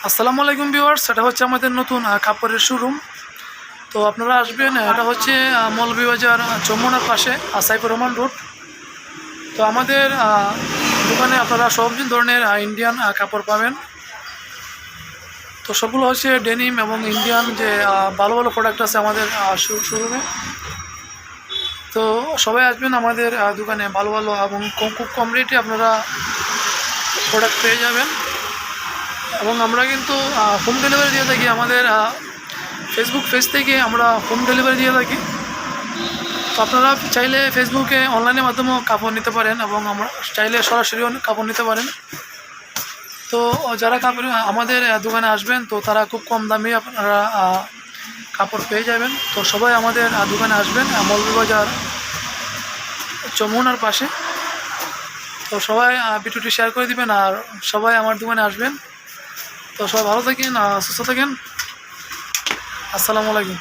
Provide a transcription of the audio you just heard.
আসসালামু আলাইকুম ভিউয়ার্স এটা হচ্ছে আমাদের নতুন কাপড়ের শোরুম। তো আপনারা আসবেন এটা হচ্ছে মৌলভীবাজার আহ, যমুনার পাশে সাইফুর রহমান রোড। তো আমাদের দোকানে আপনারা সব ধরনের ইন্ডিয়ান কাপড় পাবেন। তো সবগুলো হচ্ছে ডেনিম এবং ইন্ডিয়ান যে ভালো ভালো প্রোডাক্ট আছে আমাদের শোরুমে। তো সবাই আসবেন আমাদের দোকানে ভালো ভালো এবং খুব কম রেটে আপনারা প্রোডাক্ট পেয়ে যাবেন। এবং আমরা কিন্তু হোম ডেলিভারি দিয়ে থাকি। আমাদের ফেসবুক পেজ থেকে আমরা হোম ডেলিভারি দিয়ে থাকি। তো আপনারা চাইলে ফেসবুকে অনলাইনের মাধ্যমেও কাপড় নিতে পারেন এবং আমরা চাইলে সরাসরিও কাপড় নিতে পারেন। তো যারা কাপড়, আমাদের দোকানে আসবেন, তো তারা খুব কম দামে আপনারা কাপড় পেয়ে যাবেন। তো সবাই আমাদের দোকানে আসবেন মৌলভীবাজার চমুনার পাশে। তো সবাই ভিডিওটি শেয়ার করে দিবেন আর সবাই আমার দোকানে আসবেন। তো সবাই ভালো থাকেন আর সুস্থ থাকেন। আসসালামু আলাইকুম।